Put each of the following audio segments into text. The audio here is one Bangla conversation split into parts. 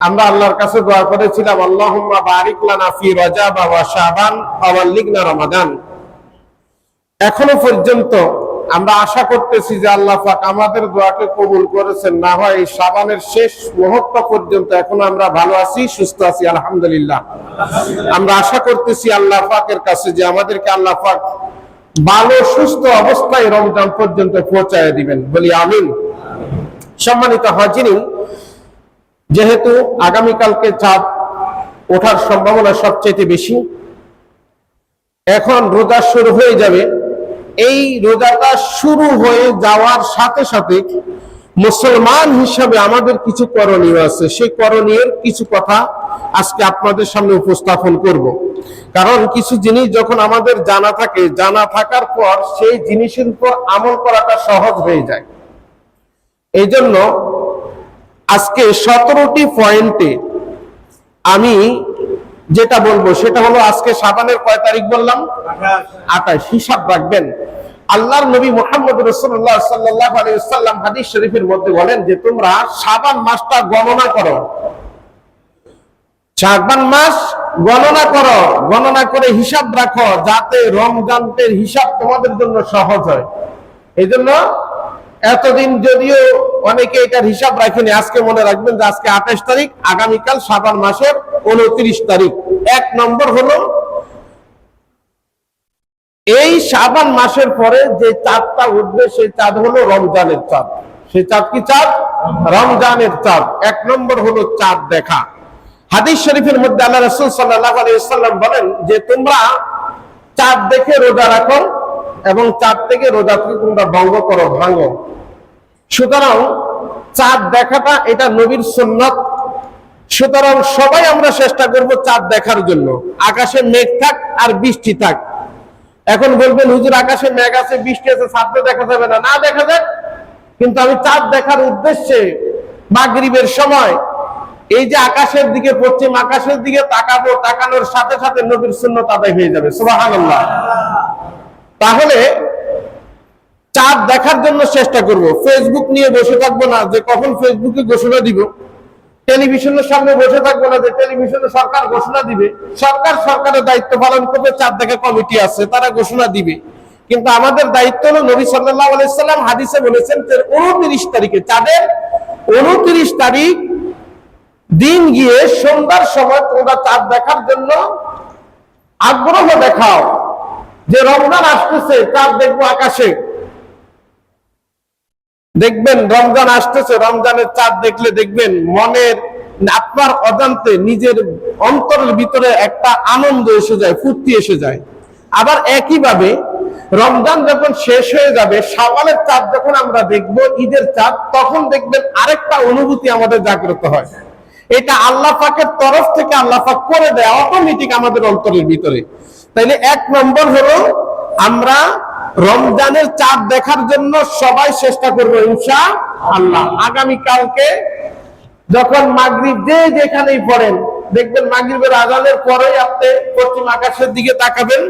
আমরা আল্লাহর কাছে দোয়া করেছিলাম, আল্লাহুম্মা বারিক লানা ফি রজাব ওয়া শাবান ওয়া বাল্লিগনা রমাদান। এখনও পর্যন্ত আমরা আশা করতেছি যে আল্লাহ পাক আমাদের দোয়াকে কবুল করেছেন, না হয় এই শাবানের শেষ মুহূর্ত পর্যন্ত এখনও আমরা ভালো আছি, সুস্থ আছি, আলহামদুলিল্লাহ। আমরা আশা করতেছি আল্লাহ পাকের কাছে যে আমাদেরকে আল্লাহ পাক ভালো, সুস্থ অবস্থায় রমজান পর্যন্ত পৌঁছায় দিবেন। বলি আমিন। সম্মানিত হাজিরিন যেহেতু আগামীকালকে চাঁদ ওঠার সম্ভাবনা সবচেয়ে বেশি, এখন রোজা শুরু হয়ে যাবে। এই রোজাটা শুরু হয়ে যাওয়ার সাথে সাথে মুসলমান হিসাবে আমাদের কিছু করণীয় আছে। সেই করণীয় কিছু কথা আজকে আপনাদের সামনে উপস্থাপন করব। কারণ কিছু জিনিস যখন আমাদের জানা থাকে, জানা থাকার পর সেই জিনিসের উপর আমল করাটা সহজ হয়ে যায়। এই জন্য আজকে সতেরোটি পয়েন্টে আমি যেটা বলব সেটা হলো আজকে সাবানের কয় তারিখ বললাম? আঠাশ। হিসাব রাখবেন। আল্লাহর নবী মোহাম্মদ রসুল্লাহ সাল্লাহ আলাইসাল্লাম হাদিস শরীফের মধ্যে বলেন যে তোমরা সাবান মাসটা গণনা করো। শাকবান মাস গণনা করো। গণনা করে হিসাব রাখো যাতে রমজানের হিসাব তোমাদের জন্য সহজ হয়। এই জন্য এতদিন যদিও অনেকে এটার হিসাব রাখেনি, আজকে মনে রাখবেন যে আজকে আঠাশ তারিখ, আগামীকাল সাবান মাসের উনত্রিশ তারিখ। এক নম্বর হলো, এই সাবান মাসের পরে যে চাঁদটা উঠবে, সেই চাঁদ হলো রমজানের চাঁদ। সেই চাঁদ কি চাঁদ? রমজানের চাঁদ। এক নম্বর হলো চাঁদ দেখা। হাদিস শরীফের মধ্যে আল্লাহ রসুল সাল্লাম বলেন যে, তোমরা চাঁদ দেখে রোজা রাখো এবং চাঁদ থেকে রোজা থেকে তোমরা ভঙ্গ করো, ভাঙো। সুতরাং চাঁদ দেখাটা এটা নবীর সুন্নত। সুতরাং সবাই আমরা চেষ্টা করব চাঁদ দেখার জন্য। আকাশে মেঘ থাক আর বৃষ্টি থাক। এখন বলবেন, হুজুর, আকাশে মেঘ আছে, বৃষ্টি আছে চাঁদটা দেখা যাবে না। না দেখা যাক, কিন্তু আমি চাঁদ দেখার উদ্দেশ্যে মাগরিবের সময় এই যে আকাশের দিকে, পশ্চিম আকাশের দিকে তাকাবো, তাকানোর সাথে সাথে নবীর সুন্নত আদায় হয়ে যাবে। সুবহানাল্লাহ। তাহলে চাঁদ দেখার জন্য চেষ্টা করব। ফেসবুক নিয়ে বসে থাকব না, যে কখন ফেসবুকে ঘোষণা দিব। টেলিভিশনের সামনে বসে থাকব না, যে টেলিভিশনে সরকার ঘোষণা দিবে। সরকার সরকারের দায়িত্ব পালন করবে, চাঁদ দেখা কমিটি আছে, তারা ঘোষণা দিবে। কিন্তু আমাদের দায়িত্ব হলো নবী সাল্লাহ আলাইসাল্লাম হাদিসে বলেছেন যে উনত্রিশ তারিখে, চাঁদের উনত্রিশ তারিখ দিন গিয়ে সন্ধ্যার সময় তোমরা চাঁদ দেখার জন্য আগ্রহ দেখাও। যে রমজান আসতেছে চাঁদ দেখব আকাশে। দেখবেন, রমজান আসতেছে, রমজানের চাঁদ দেখলে দেখবেন, মনের আপনার অজান্তে নিজের অন্তরের ভিতরে একটা আনন্দ এসে যায়, ফুর্তি এসে যায়। আবার একইভাবে, রমজান যখন শেষ হয়ে যাবে সওয়ালের চাঁদ যখন আমরা দেখব, ঈদের চাঁদ, তখন দেখবেন আরেকটা অনুভূতি আমাদের জাগ্রত হয়। এটা আল্লাহ পাকের তরফ থেকে আল্লাহ পাক করে দেয় অটোমেটিক আমাদের অন্তরের ভিতরে। তাইলে এক নম্বর হলো আমরা রমজানের চাঁদ দেখার জন্য সবাই চেষ্টা করব ইনশা আল্লাহ। আগামী কালকে যখন মাগরিব যে যেখানেই পড়েন, দেখবেন মাগরিবের আজানের পরেই আপনি পশ্চিম আকাশের দিকে তাকাবেন,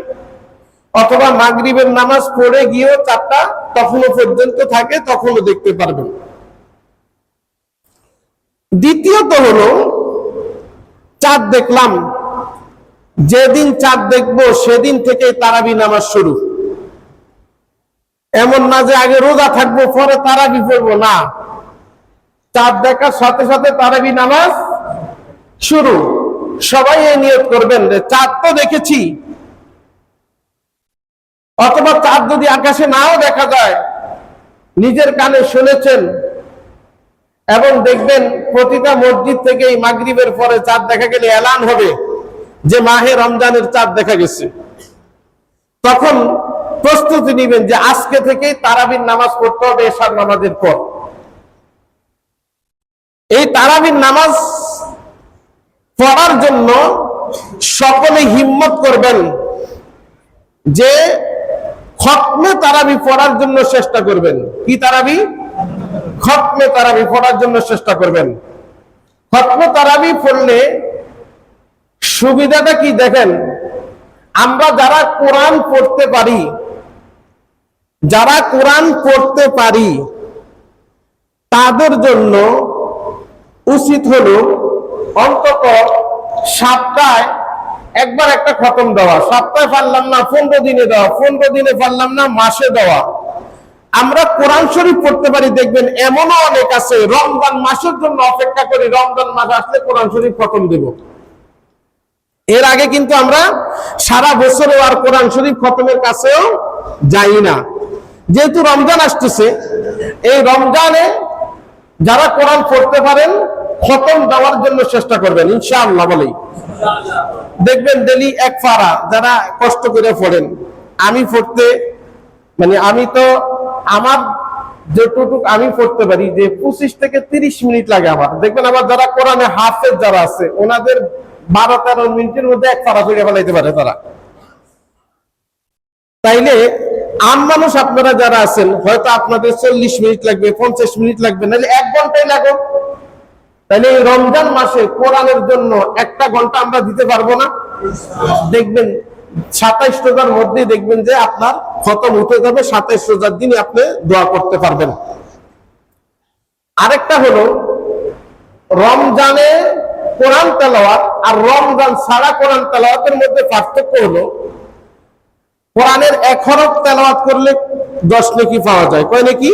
অথবা মাগরিবের নামাজ পড়ে গিয়েও চারটা তখনও পর্যন্ত থাকে, তখনও দেখতে পারবেন। দ্বিতীয়ত হলো, চাঁদ দেখলাম যেদিন চাঁদ দেখব, সেদিন থেকে তারাবি নামাজ শুরু। এমন না যে আগে রোজা থাকব, পরে তারাবি পড়ব, না। চাঁদ দেখার সাথে সাথে তারাবি নামাজ শুরু। সবাই এই নিয়োগ করবেন চাঁদ তো দেখেছি। অথবা চাঁদ যদি আকাশে নাও দেখা যায়, নিজের কানে শুনেছেন এবং দেখবেন প্রতিটা মসজিদ থেকে এই মাগরিবের পরে চাঁদ দেখা গেলে এলান হবে। যে মাহে রমজানের চাঁদ দেখা গেছে। তখন প্রস্তুতি নিবেন যে আজকে থেকেই তারাবির নামাজ পড়তে হবে এসার নামাজের পর। এই তারাবির নামাজ পড়ার জন্য সকলে হিম্মত করবেন যে খতমে তারাবি পড়ার জন্য চেষ্টা করবেন। কি তারাবি? খতমে তারাবি পড়ার জন্য চেষ্টা করবেন। খতমে তারাবি পড়লে সুবিধাটা কি দেখেন? আমরা যারা কোরআন পড়তে পারি, যারা কোরআন পড়তে পারি, তাদের জন্য উচিত হলো অন্তত সপ্তাহে একবার একটা খতম দেওয়া। সপ্তাহে পারলাম না, পনেরো দিনে দেওয়া। পনেরো দিনে পারলাম না, মাসে দেওয়া। আমরা কোরআন শরীফ পড়তে পারি, দেখবেন এমনও অনেক আছে, রমজান মাসের জন্য অপেক্ষা করি, রমজান মাস আসলে কোরআন শরীফ খতম দেব। এর আগে কিন্তু আমরা সারা বছরে আর কোরআন শরীফ খতমের কাছেও যাই না। যেহেতু রমজান আসতেছে, এই রমজানে যারা কোরআন পড়তে পারেন, খতম দেওয়ার জন্য চেষ্টা করবেন, ইনশাআল্লাহ বলেই। দেখবেন ডেলি এক ফারা যারা কষ্ট করে পড়েন, আমি পড়তে মানে আমি তো আমার যেটুকু আমি পড়তে পারি, যে পঁচিশ থেকে তিরিশ মিনিট লাগে আমার। দেখবেন আমার যারা কোরআনে হাফেজ যারা আছে, ওনাদের বারো তেরো মিনিটের মধ্যে এক ফাড়া ফিরে ফেলাইতে পারে তারা। তাইলে আম মানুষ আপনারা যারা আছেন, হয়তো আপনাদের চল্লিশ মিনিট লাগবে, পঞ্চাশ মিনিট লাগবে, নাহলে এক ঘন্টাই লাগো তাহলে এই রমজান মাসে কোরআনের জন্য একটা ঘণ্টা আমরা দিতে পারব না। দেখবেন সাতাইশ রোজার মধ্যে দেখবেন যে আপনার খতম উঠে যাবে, সাতাইশ রোজার দিনে আপনি দোয়া করতে পারবেন। আরেকটা হলো, রমজানে কোরআন তেলাওয়াত আর রমজান সারা কোরআন তেলাওয়াতের মধ্যে পার্থক্য হলো, কোরআনের এক হরফ তেলাওয়াত করলে দশ নেকি পাওয়া যায়। কয় নাকি?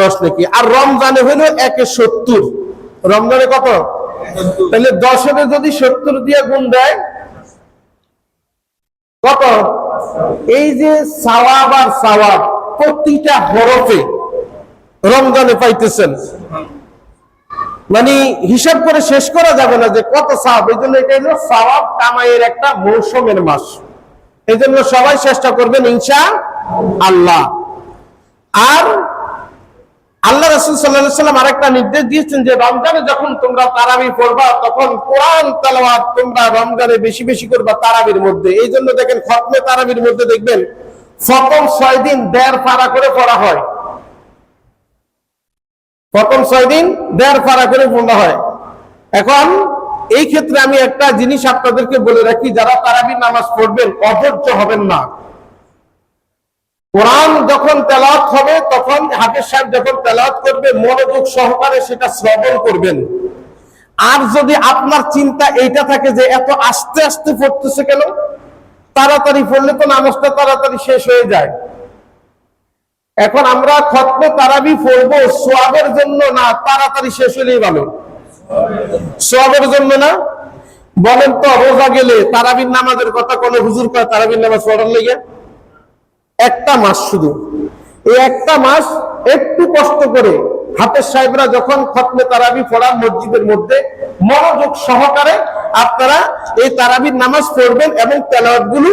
দশ নেকি। আর রমজানে হলো একে সত্তর। রমজানে কত? তাহলে দশের যদি সত্তর দিয়ে গুণ দেয়, কত? এই যে সাওয়াব আর সাওয়াব প্রতিটা হরফে রমজানে পাইতেছেন। মানে হিসাব করে শেষ করা যাবে না যে কত সাওয়াব এই জন্য এটা হলো সাওয়াব কামাইয়ের একটা মৌসুমের মাস। এই জন্য সবাই চেষ্টা করবেন, ইনশা আল্লাহ। আর আল্লাহ রসুল সাল্লাহ সাল্লাম আরেকটা নির্দেশ দিয়েছেন যে, রমজানে যখন তোমরা তারাবি পড়বা, তখন কোরআন তালাওয়াত তোমরা রমজানে বেশি বেশি করবা তারাবির মধ্যে। এই জন্য দেখেন খতমে তারাবির মধ্যে দেখবেন প্রথম ছয় দিন দেড় পারা করে পড়া হয়। প্রথম ছয় দিন দেড় পারা করে পড়া হয়। এখন এই ক্ষেত্রে আমি একটা জিনিস আপনাদেরকে বলে রাখি, যারা তারাবির নামাজ পড়বেন, অধৈর্য হবেন না। কোরআন যখন তেলাওয়াত হবে, তখন হাফেজ সাহেব যখন তেলাওয়াত করবে, মনোযোগ সহকারে সেটা শ্রবণ করবেন। আর যদি আপনার চিন্তা এইটা থাকে যে এত আস্তে আস্তে পড়তেছে কেন, তাড়াতাড়ি পড়লে তো নামাজটা তাড়াতাড়ি শেষ হয়ে যায়। এখন আমরা খতমে তারাবি পড়ব। সোয়াবের জন্য না, তাড়াতাড়ি শেষ হলেই ভালো। সোয়াবের জন্য না? বলেন তো, রোজা গেলে তারাবির নামাজের কথা কোন হুজুর কয়, তারাবির নামাজ পড়ার লেগে? একটা মাস শুধু। এই একটা মাস একটু কষ্ট করে হাতের সাহেবরা যখন খতমে তারাবি পড়ার মসজিদের মধ্যে মনোযোগ সহকারে আপনারা এই তারাবির নামাজ পড়বেন এবং তেলাওয়াতগুলো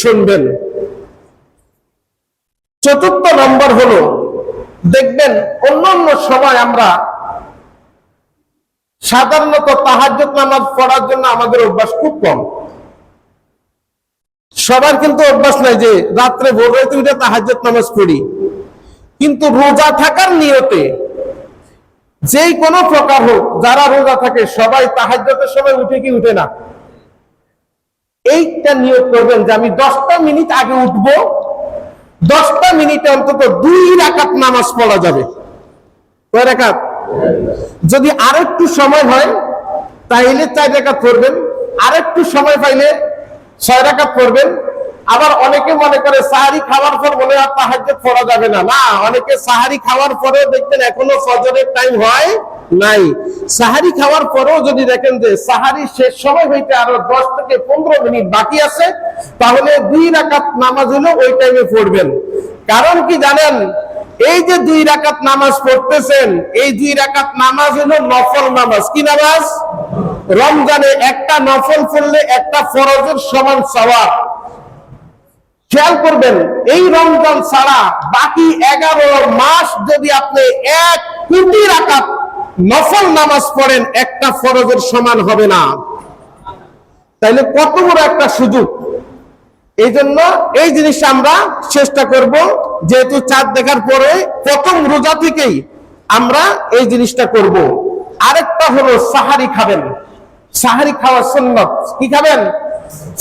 শুনবেন। চতুর্থ নম্বর হলো, দেখবেন অন্যান্য সময় আমরা সাধারণত তাহাজ্জুদ নামাজ পড়ার জন্য আমাদের অভ্যাস খুব কম। সবার কিন্তু অভ্যাস নাই যে রাত্রে ভোর রাতে উঠে তাহাজ্জুদ নামাজ পড়ি। কিন্তু রোজা থাকার নিয়তে যেই কোনো প্রকার হোক, যারা রোজা থাকে, সবাই তাহাজ্জুদের সময় উঠে কি উঠে না? এইটা নিয়োগ করবেন যে আমি দশটা মিনিট আগে উঠবো দশটা মিনিটে অন্তত দুই রাকাত নামাজ পড়া যাবে। যদি আরেকটু সময় হয়, তাইলে চার রাকাত পড়বেন। আরেকটু সময় পাইলে ছয় রাকাত পড়বেন। আবার অনেকে মনে করে সাহারি খাওয়ার পর বলে আর তাহাজ্জুদ পড়া যাবে না। না, অনেকে সাহারি খাওয়ার পরে দেখবেন এখনও ফজরের টাইম হয়। নাই। সাহারি খাওয়ার পরেও যদি দেখেন যে সাহারি শেষ সময় হইতে আরও দশ থেকে পনেরো মিনিট বাকি আছে, তাহলে দুই রাকাত নামাজ হলো ওই টাইমে পড়বেন। কারণ কি জানেন? এই যে দুই রাকাত নামাজ পড়তেছেন, এই দুই রাকাত নামাজ হলো নফল নামাজ। কি নামাজ? রমজানে একটা নফল পড়লে একটা ফরজের সমান সওয়াব। খেয়াল করবেন, এই রমজান ছাড়া বাকি এগারো মাস যদি আপনি এক কোটি রাকাত নফল নামাজ পড়েন, একটা ফরজের সমান হবে না। তাইলে কত বড় একটা সুযোগ। এই জন্য এই জিনিসটা আমরা চেষ্টা করব, যেহেতু চাঁদ দেখার পরে প্রথম রোজা থেকেই আমরা এই জিনিসটা করব। আরেকটা হলো সাহারি খাবেন। সাহারি খাওয়ার সুন্নত। কি খাবেন?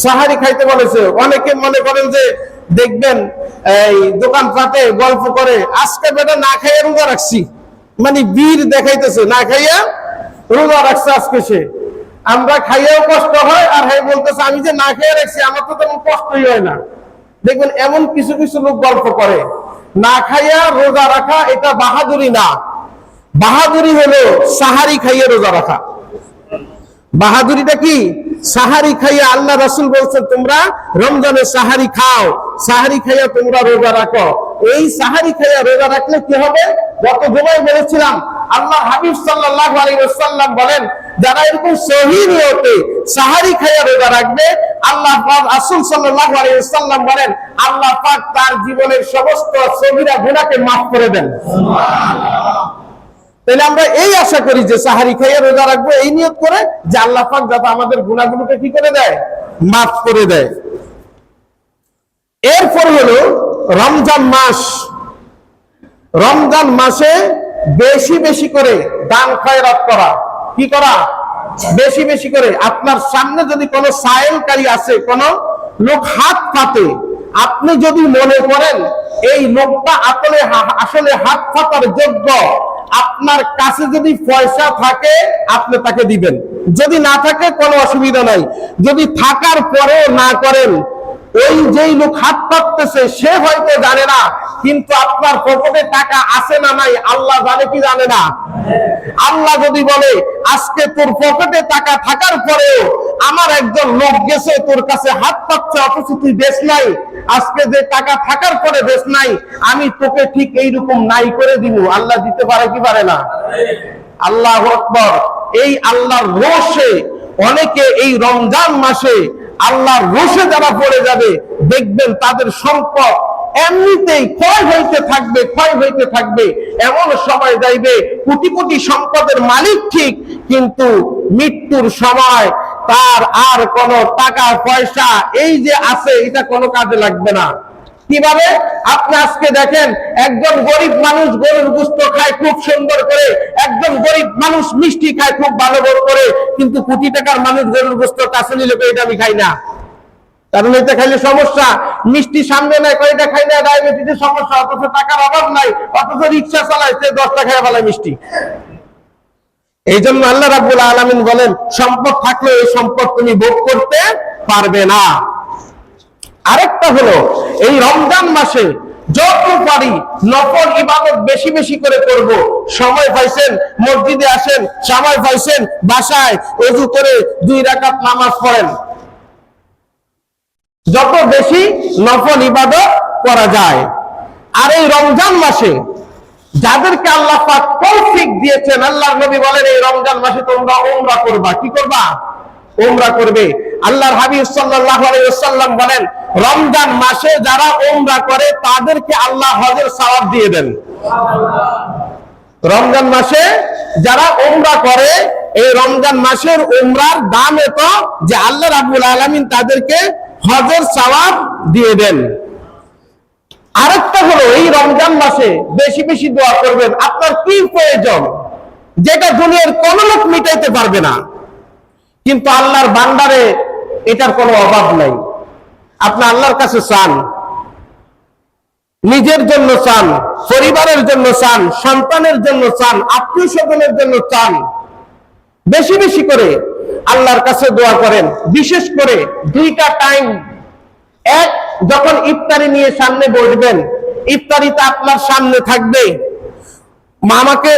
সাহারি খাইতে বলেছে। অনেকে মনে করেন যে দেখবেন, এই দোকানপাটে গল্প করে, আজকে বেটা না খাইয়া রোজা রাখছি। মানে বীর দেখাইতেছে, না খাইয়া রোজা রাখছে আজকে সে। আমরা খাইয়াও কষ্ট হয়, আর হ্যাঁ বলতেছে, আমি যে না খেয়ে রাখছি, আমার তো তেমন কষ্টই হয় না। দেখবেন, এমন কিছু কিছু লোক গল্প করে, না খাইয়া রোজা রাখা, এটা বাহাদুরি না। বাহাদুরি হলো সাহারি খাইয়ে রোজা রাখা। বাহাদুরিটা কি? সাহারি খাইয়া আল্লাহ রসুল বলছেন তোমরা রমজানে সাহারি খাও। সাহারি খাইয়া তোমরা রোজা রাখো। এই সাহারি খাইয়া রোজা রাখলে কি হবে? গত জমায় বলেছিলাম, আল্লাহ হাবিব ওয়াসাল্লাম বলেন, যারা এরকম সহি নিয়তে সাহারি খাইয়া রোজা রাখবে, আল্লাহ সাল্লাল্লাহু আলাইহি ওয়াসাল্লাম বলেন, আল্লাহ পাক তার জীবনের সমস্ত সগীরা গুনাহকে মাফ করে দেন। তাহলে আমরা এই আশা করি যে সাহারি খাইয়া রোজা রাখব, এই নিয়ত করে যে আল্লাহ পাক যাতে আমাদের গুণাগুলোকে কি করে দেয়? মাফ করে দেয়। এরপর হলো রমজান মাস। রমজান মাসে বেশি বেশি করে দান খয়রাত করা। কি করা? বেশি বেশি করে। আপনার সামনে যদি কোনো সায়েলকারী আছে, কোন লোক হাত পাতে আপনি যদি মনে করেন, এই লোকটা আসলে আসলে হাত পাতার যোগ্য আপনার কাছে যদি পয়সা থাকে, আপনি তাকে দিবেন। যদি না থাকে, কোনো অসুবিধা নাই। যদি থাকার পরেও না করেন, ওই যেই লোক হাত পাততেছে, সে হয়তো জানে না কিন্তু আপনার পকেটে টাকা আছে না নাই, আল্লাহ জানে কি জানে না? আল্লাহ যদি বলে, আজকে তোর পকেটে টাকা থাকার পরেও আমার একজন লোক গেছে, তোর কাছে হাত পাচ্ছে অথচ তুই বেশ নাই। আজকে যে টাকা থাকার পরে বেশ নাই, আমি তোকে ঠিক এইরকম নাই করে দিব। আল্লাহ দিতে পারে কি পারে না? আল্লাহ আকবর। এই আল্লাহর রোষে অনেকে এই রমজান মাসে আল্লাহর রোষে যারা পড়ে যাবে, দেখবেন তাদের সম্পদ এমনিতেই ক্ষয় হইতে থাকবে, ক্ষয় হইতে থাকবে। এমন সময় যাইবে, কোটি কোটি সম্পদের মালিক ঠিক, কিন্তু মৃত্যুর সময় তার আর কোন টাকা পয়সা এই যে আছে, এটা কোনো কাজে লাগবে না। কীভাবে? আপনি আজকে দেখেন, একজন গরিব মানুষ গরুর গুস্ত খায় খুব সুন্দর করে, একজন গরিব মানুষ মিষ্টি খায় খুব ভালো করে, কিন্তু কোটি টাকার মানুষ গরুর গুস্ত কাছে নিলে এটা আমি খাই না। কারণ এটা খাইলে সমস্যা। মিষ্টি সামনে নাই, কয়টা খাই না ডায়াবেটিসের সমস্যা? অথচ টাকার অভাব নাই, অথচ রিক্সা চালায়, সে দশটা খাই ফেলায় মিষ্টি। এই জন্য আল্লাহ রাব্বুল আলামিন বলেন, সম্পদ থাকলে এই সম্পদ তুমি ভোগ করতে পারবে না। আরেকটা হলো, এই রমজান মাসে যত পারি নফল ইবাদত বেশি বেশি করে করব। সময় পাইছেন, মসজিদে আসেন, সময় পাইছেন, বাসায় অজু করে দুই রাকাত নামাজ পড়েন। যত বেশি নফল ইবাদত করা যায়। আর এই রমজান মাসে যাদেরকে আল্লাহ পাক তৌফিক দিয়েছেন, আল্লাহ নবী বলেন, এই রমজান মাসে তোমরা ওমরা করবা। কি করবা? ওমরা করবে। আল্লাহর হাবিব সাল্লাল্লাহু বলেন, রমজান মাসে যারা ওমরা করে, তাদেরকে আল্লাহ হজের সওয়াব দিয়ে দেন। রমজান মাসে যারা ওমরা করে, এই রমজান মাসের ওমরার দাম এত যে আল্লাহ রাব্বুল আলামিন তাদেরকে হজের সওয়াব দিয়ে দেন। আরেকটা হলো, এই রমজান মাসে বেশি বেশি দোয়া করবেন। আপনার কি প্রয়োজন? যেটা দুনিয়ার কোন লোক মিটাইতে পারবে না। কিন্তু আল্লাহর বান্দারে এটার কোনো অভাব নাই। আপনি আল্লাহর কাছে চান, নিজের জন্য চান, পরিবারের জন্য চান, সন্তানের জন্য চান, আত্মীয় স্বজনের জন্য চান। বেশি বেশি করে আল্লাহর কাছে দোয়া করেন। বিশেষ করে দুইটা টাইম এক, যখন ইফতারি নিয়ে সামনে বসবেন ইফতারিতে আপনার সামনে থাকবে। মামাকে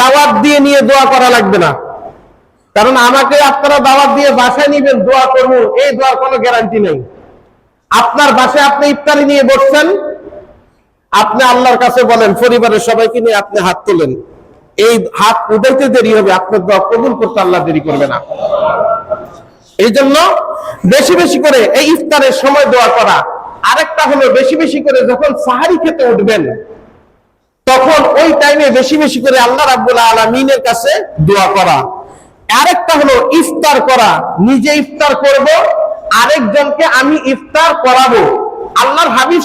দাওয়াত দিয়ে নিয়ে দোয়া করা লাগবে না। কারণ আমাকে আপনারা দাওয়াত দিয়ে বাসায় নিবেন, দোয়া করব, এই দোয়ার কোনো গ্যারান্টি নেই। আপনার বাসায় আপনি ইফতারি নিয়ে বসছেন, আপনি আল্লাহর কাছে বলেন, পরিবারের সবাইকে নিয়ে আপনি হাত তোলেন। এই হাত উঠাইতে দেরি হবে, আপনার দোয়া কবুল করতে আল্লাহ দেরি করবে না। এই জন্য বেশি বেশি করে এই ইফতারের সময় দোয়া করা। আরেকটা হলো বেশি বেশি করে যখন সাহারি খেতে উঠবেন, তখন ওই টাইমে বেশি বেশি করে আল্লাহ রাব্বুল আলমিনের কাছে দোয়া করা। আরেকটা হলো ইফতার করা। নিজে ইফতার করব, আরেকজনকে আমি ইফতার করাবো। আল্লাহর হাবিব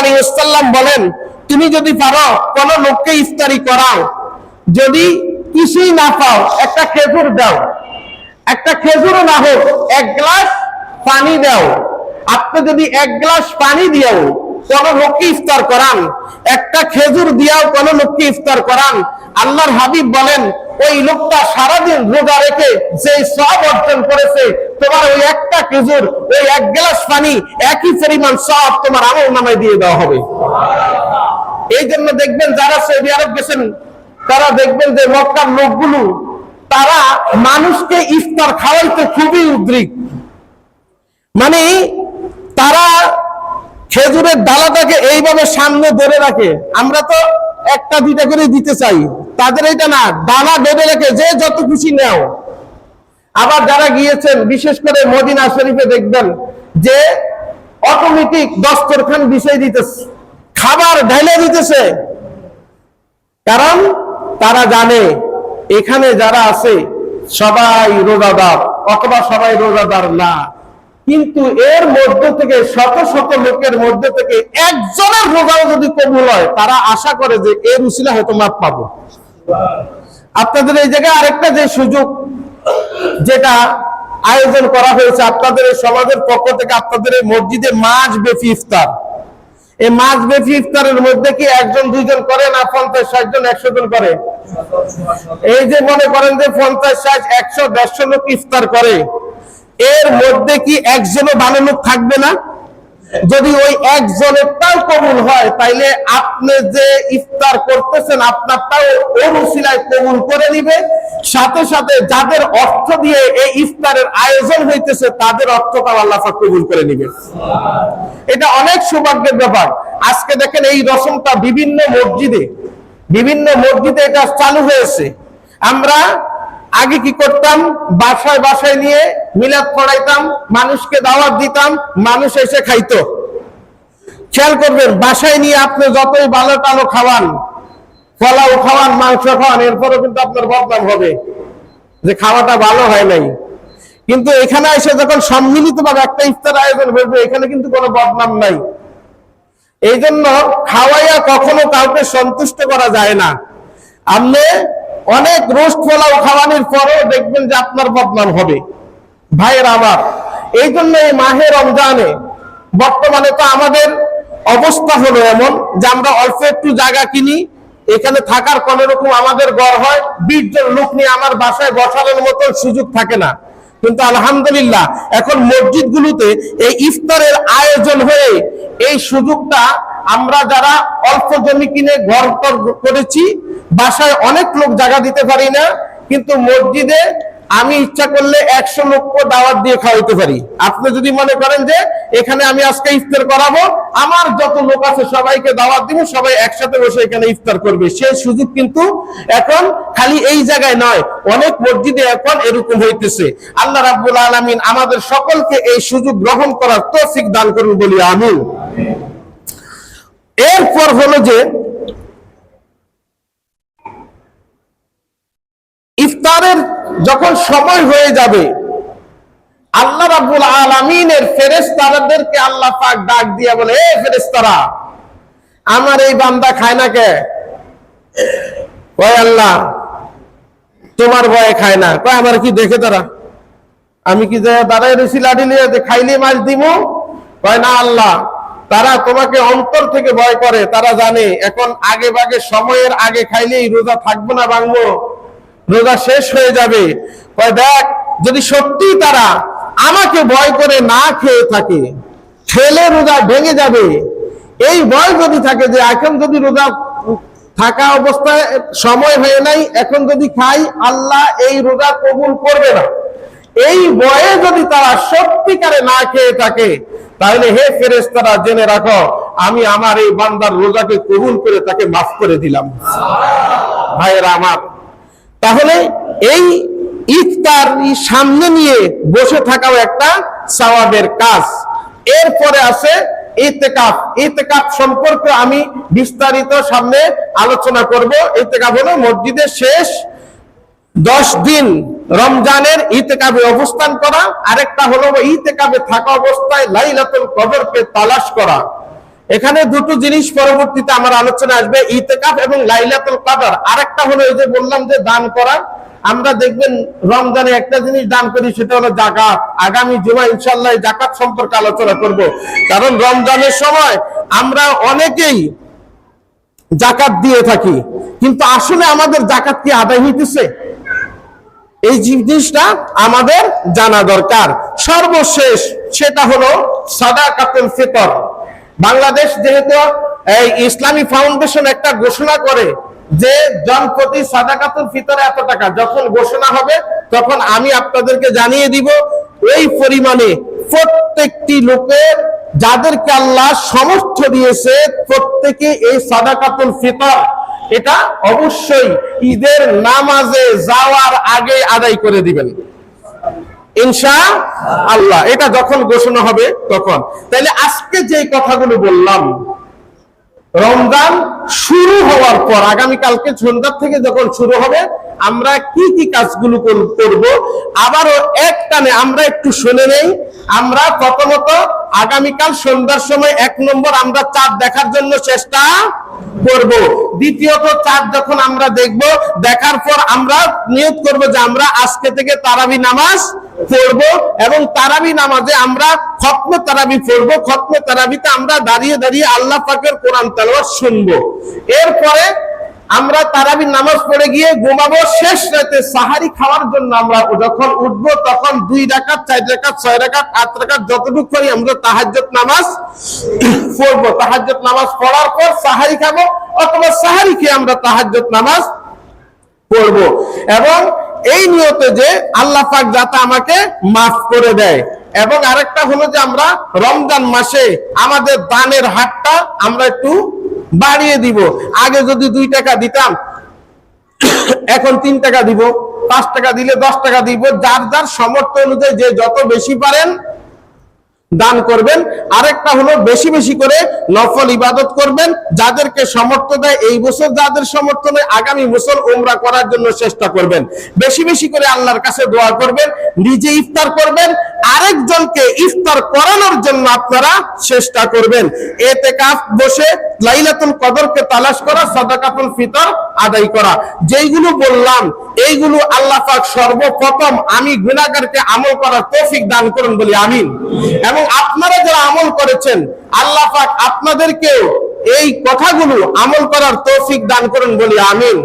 আলাইহি ওয়াসাল্লাম বলেন, তুমি যদি পারো, কোন লোককে ইফতারি করাও। যদি কিছুই না পাও, একটা খেজুর দাও। একটা খেজুরও না হোক, এক গ্লাস পানি দাও। আপনি যদি এক গ্লাস পানি দিও কোন লোককে ইফতার করান। একটা খেজুর দিয়াও, কোন লোককে ইফতার করান। আল্লাহর হাবিব বলেন, ওই লোকটা সারাদিন রোজা রেখে যে সব অর্জন করেছে, তোমার ওই একটা খেজুর, ওই এক গ্লাস পানি একই পরিমাণ সব তোমার আমল নামায় দিয়ে দেওয়া হবে। এই জন্য দেখবেন যারা সৌদি আরব গেছেন তারা দেখবেন যে মক্কার লোকগুলো, তারা মানুষকে ইফতার খাওয়াইতে খুবই উদ্রিক। মানে তারা খেজুরের ডালাটাকে এইভাবে সামনে ধরে রাখে। আমরা তো একটা দুইটা করে দিতে চাই। তাদের এটা না ডালা বেঁধে রেখে যে যত খুশি নেও। আবার যারা গিয়েছেন, বিশেষ করে মদিনা শরীফে দেখবেন যে অটোমেটিক দস্তরখান বিষয় দিতেছে, খাবার ঢেলে দিতেছে। কারণ তারা জানে এখানে যারা আছে, সবাই রোজাদার, অথবা সবাই রোজাদার না। কিন্তু এর মধ্য থেকে শত শত লোকের মধ্যে থেকে একজনের রোজাও যদি কবুল হয়, তারা আশা করে যে এর উসিলা হয়তো মাপ পাবো। আপনাদের এই জায়গায় আরেকটা যে সুযোগ, যেটা আয়োজন করা হয়েছে আপনাদের এই সমাজের পক্ষ থেকে, আপনাদের এই মসজিদে মাছ বেফি ইফতার। এই মাছ বেশি ইফতারের মধ্যে কি একজন, দুইজন করে না পঞ্চাশ, ষাট জন, একশো জন করে? এই যে মনে করেন যে পঞ্চাশ, ষাট, একশো, দেড়শো লোক ইফতার করে, এর মধ্যে কি একজনও ভালো লোক থাকবে না? যদি ওই একজনেরটাও কবুল হয়, তাইলে আপনি যে ইফতার করতেছেন আপনারটাও উসিলায় কবুল করে নিবে। সাথে সাথে যাদের অর্থ দিয়ে এই ইফতারের আয়োজন হইতেছে, তাদের অর্থটাও আল্লাহ কবুল করে নিবে। এটা অনেক সৌভাগ্যের ব্যাপার। আজকে দেখেন এই রসমটা বিভিন্ন মসজিদে বিভিন্ন মসজিদে এটা চালু হয়েছে। আমরা আগে কি করতাম? বাসায় বাসায় নিয়ে মিলাদ পড়াইতাম, মানুষকে দাওয়াত দিতাম, মানুষ এসে খাইতো। খেয়াল করবেন, বাসায় নিয়ে আপনি যতই ভালো টালো খাওয়ান ফলাও খাওয়ান, মাংস খাওয়ান, এরপরও কিন্তু আপনার বদনাম হবে, যে খাওয়াটা ভালো হয় নাই। কিন্তু এখানে এসে যখন সম্মিলিত ভাবে একটা ইফতার আয়োজন হইবে এখানে কিন্তু কোনো বদনাম নাই। এই জন্য খাওয়াইয়া কখনো কাউকে সন্তুষ্ট করা যায় না। আপনি অনেক রোস্ট পোলাও খাওয়ানোর পরেও দেখবেন যে আপনার বদনাম হবে। ভাইয়ের আমার এই জন্য এই মাহে রমজানে বর্তমানে তো আমাদের অবস্থা হলো এমন যে আমরা অল্প একটু জায়গা কিনি, এখানে থাকার কোন রকম আমাদের গড় হয়, বিশ জন লোক নিয়ে আমার বাসায় বসানোর মতো সুযোগ থাকে না। কিন্তু আলহামদুলিল্লাহ, এখন মসজিদগুলোতে এই ইফতারের আয়োজন হয়ে এই সুযোগটা আমরা যারা অল্প জমি কিনে ঘর করেছি, বাসায় অনেক লোক জায়গা দিতে পারি না, কিন্তু মসজিদে আমি ইচ্ছা করলে একশো লোককে দাওয়াত দিয়ে খাওয়াইতে পারি। আপনি যদি মনে করেন যে এখানে আমি আজকে ইফতার করাবো, আমার যত লোক আছে সবাইকে দাওয়াত দিব, সবাই একসাথে বসে এখানে ইফতার করবে। সেই সুযোগ কিন্তু এখন খালি এই জায়গায় নয়, অনেক মসজিদে এখন এরকম হইতেছে। আল্লাহ রাব্বুল আলামিন আমাদের সকলকে এই সুযোগ গ্রহণ করার তৌফিক দান করুন বলি আমি এরপর হলো যে ইফতারের যখন সময় হয়ে যাবে, আল্লাহ রাব্বুল আলামিনের ফেরেশতাদেরকে আল্লাহ পাক ডাক দিয়ে বলে, এ ফেরেশতারা, আমার এই বান্দা খায় না কে? কয় আল্লাহ, তোমার ভয়ে খায় না। কয়, আমার কি দেখে তারা? আমি কি যে দাঁড়াই রয়েছি লাঠি নিয়ে খাইলে মাছ দিব কয়, না আল্লাহ, তারা তোমাকে অন্তর থেকে ভয় করে, তারা জানে, এখন আগে বাগে সময়ের আগে খাইলেই রোজা থাকব না ভাঙবো। রোজা শেষ হয়ে যাবে। দেখ, যদি সত্যি তারা আমাকে ভয় করে না খেয়ে থাকে, খেলে রোজা ভেঙে যাবে। এই ভয় যদি থাকে যে, এখন যদি রোজা থাকা অবস্থায় সময় হয়ে নাই, এখন যদি খাই, আল্লাহ এই রোজা কবুল করবে না। এই বয়ে যদি তারা সত্যিকারে না খেয়ে থাকে, তাহলে হে ফেরেস তারা জেনে রাখো, আমি আমার এই বান্দার রোজাকে কবুল করে তাকে মাফ করে দিলাম। ভাইয়েরা আমার তাহলে এই ইফতার সামনে নিয়ে বসে থাকাও একটা সওয়াবের কাজ। এরপরে আছে ইতেকাফ। ইতেকাফ সম্পর্কে আমি বিস্তারিত সামনে আলোচনা করব। ইতেকাফ হলো মসজিদের শেষ দশ দিন রমজানের ইতেকাবে অবস্থান করা। আরেকটা হলো ইতেকাবে থাকা অবস্থায় লাইলাতুল কদরকে তালাশ করা। এখানে দুটো জিনিস পরবর্তীতে আমার আলোচনা আসবে, ইতেকাফ এবং লাইলাতুল কদর। আরেকটা হলো এই যে বললাম যে দান করা, আমরা দেখবেন রমজানে একটা জিনিস দান করি, সেটা হলো জাকাত। আগামী জুমা ইনশাল্লাহ জাকাত সম্পর্কে আলোচনা করব। কারণ রমজানের সময় আমরা অনেকেই জাকাত দিয়ে থাকি, কিন্তু আসলে আমাদের জাকাত কি আদায় হইতেছে? এই জিনিসটা আমাদের জানা দরকার। সর্বশেষ সেটা হলো সাদা সাদাকাতুল ফিতর। বাংলাদেশ যেহেতু এই ইসলামী ফাউন্ডেশন একটা ঘোষণা করে যে জনপ্রতি সাদাকাতুল ফিতরে এত টাকা, যখন ঘোষণা হবে তখন আমি আপনাদেরকে জানিয়ে দিব, এই পরিমাণে প্রত্যেকটি লোকের যাদেরকে আল্লাহ সমর্থ দিয়েছে প্রত্যেকে এই সাদাকাতুল ফিতর, এটা অবশ্যই ঈদের নামাজে যাওয়ার আগে আদায় করে দিবেন। ইনশা আল্লাহ। এটা যখন ঘোষণা হবে তখন। তাহলে আজকে যে কথাগুলো বললাম, রমজান শুরু হওয়ার পর আগামী কালকে সন্ধ্যার থেকে যখন শুরু হবে আমরা কি কি কাজগুলো কর- করব? আবারও এক টানে আমরা একটু শুনে নেই। আমরা প্রথমত আগামীকাল সন্ধ্যার সময় এক নম্বর আমরা চাঁদ দেখার জন্য চেষ্টা করব। দ্বিতীয়ত চাঁদ যখন আমরা দেখব, দেখার পর আমরা নিয়োগ করব যে আমরা আজকে থেকে তারাবি নামাজ পড়ব এবং তারাবি নামাজে আমরা খতমে তারাবি পড়ব। খতমে তারাবিতে আমরা দাঁড়িয়ে দাঁড়িয়ে আল্লাহ পাকের কোরআন তেলাওয়াত শুনব। এরপরে আমরা তারাবি নামাজ পড়ে গিয়ে ঘুমাবো শেষ রাতে সাহারি খাওয়ার জন্য আমরা যখন উঠবো তখন দুই রাকাত, চার রাকাত, ছয় রাকাত, আট রাকাত, যতটুকু করি আমরা তাহাজ্জত নামাজ পড়ব। তাহাজ্জত নামাজ পড়ার পর সাহারি খাব অথবা সাহারি খেয়ে আমরা তাহাজ্জত নামাজ পড়ব। এবং এই নিয়তে যে আল্লাহ পাক যাতে আমাকে মাফ করে দেয়। এবং আরেকটা হলো যে আমরা রমজান মাসে আমাদের দানের হাতটা আমরা একটু বাড়িয়ে দিব। আগে যদি দুই টাকা দিতাম, এখন তিন টাকা দিব, পাঁচ টাকা দিলে দশ টাকা দিব। যার যার সমর্থ অনুযায়ী যে যত বেশি পারেন, দান করবেন। আরেকটা হলো বেশি বেশি করে নফল ইবাদত করবেন। যাদেরকে সমর্থ দেয়, এই বছর যাদের সমর্থনে আগামী বছর ওমরা করার জন্য চেষ্টা করবেন। বেশি বেশি করে আল্লাহর কাছে দোয়া করবেন, নিজে ইফতার করবেন আরেকজনকে ইফতার করানোর জন্য আপনারা চেষ্টা করবেন। এতে কাপ বসে লাইলাতুল কদরকে তালাশ করা, সাদাকাতুল ফিতর আদায় করা। যেইগুলো বললাম, এইগুলো আল্লাহ পাক সর্বপ্রথম আমি গুনাহগারকে আমল করার তৌফিক দান করুন বলি আমিন। এবং আপনারা যারা আমল করেছেন, আল্লাহ পাক আপনাদেরকেও এই কথাগুলো আমল করার তৌফিক দান করুন বলি আমিন।